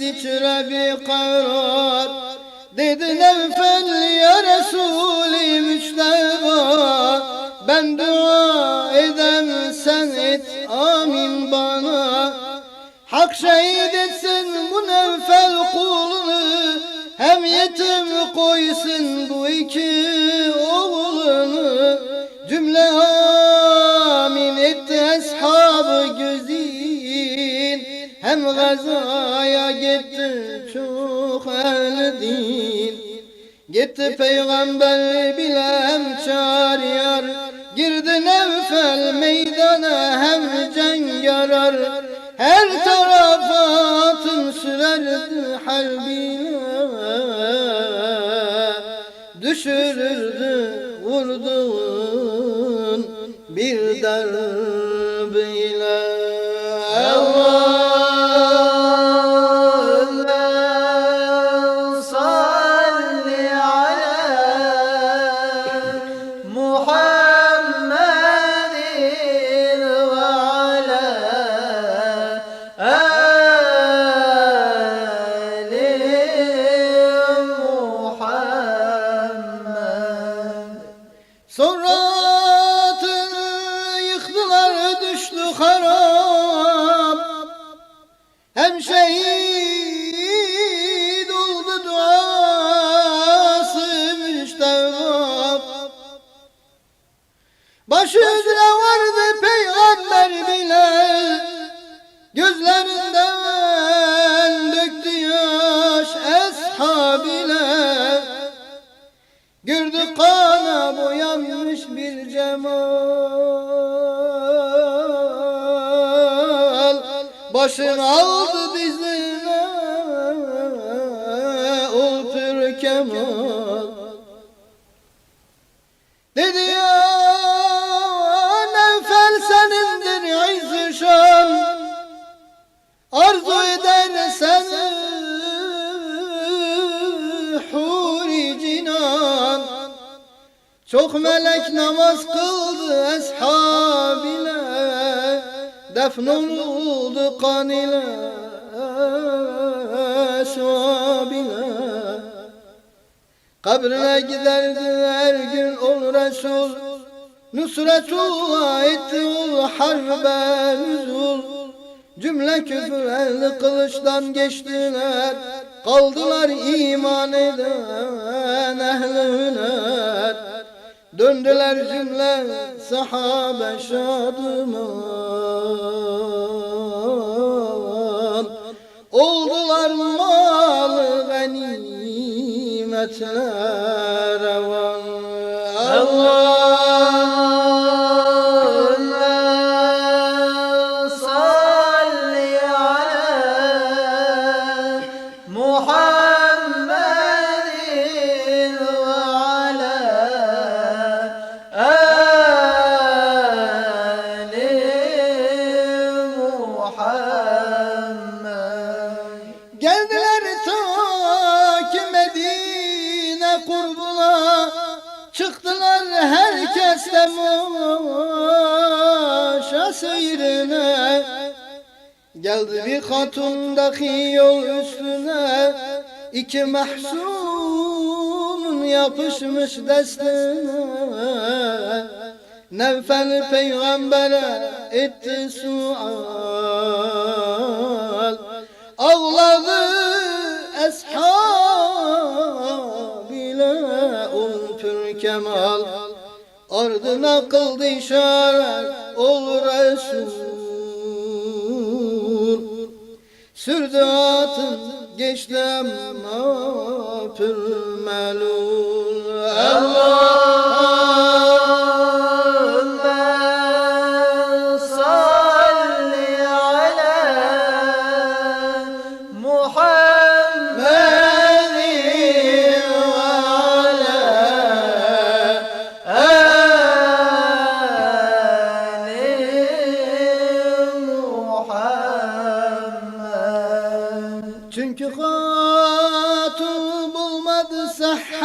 ذكر بقرار Dediler fel ya Resulü müjde Ben dua edem sen et amin bana. Hak şehit etsin bu nevfel kulunu Hem yetim koysun bu iki oğlunu. Gazaya gitti çok ehli din Gitti peygamber bile hem çağırıyor Girdi Nevfel meydana hem cengarar Her tarafa atın sürerdi harbiyle Düşürürdü vurduğun bir darbeyle Sonra atını yıktılar düştü harap Başını aldı dizine otur Kemal Dedi ya Nevfel senindir izz şan Arzu edersen huri cinan. Çok melek namaz kıldı ashab ile Defnoldu kan ile şuab ile Kabrine giderdi her gün ol Resul. Nusretullah etti ol harbe nüzul Cümle küfür ehli kılıçtan geçtiler. Kaldılar iman eden ehli hüner Döndüler cümle sahabe şadıman Oldular malı ganimetler revan Allahümme salli Geldiler ta ki Medine kurbuna. Çıktılar herkes de maşa seyrine. Geldi bir hatun dahi yol üstüne. İki mahzun yapışmış destine. Nevfel peygambere etti sual Ağladı eshab ile pür kemal. Ardına kıldı işaret ol Resul. Sürdü atın geçtim pür melul Allahümme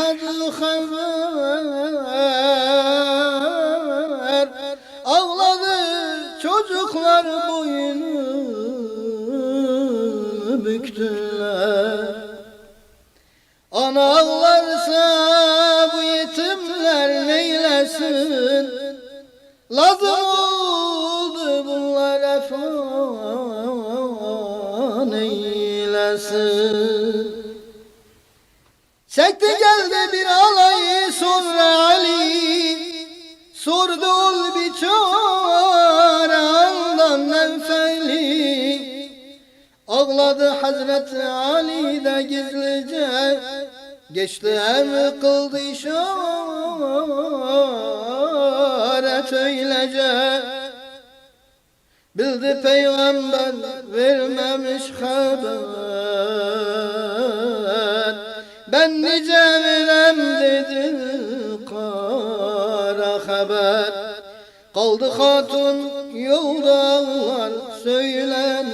haber Ağladı çocuklar boyunu büktüler. Ana ağlarsa bu yetimler neylesin? Lazım oldu bunlar efan eylesin Çekti geldi bir alayı sonra Ali. Sordu ol bir çare andan menfeli Ağladı Hazreti Ali de gizlice. Geçti em kıldı işaret öylece Bildi peygamber vermemiş haber Ben nice verem dedi kara haber. Kaldı hatun yolda ağlar söyle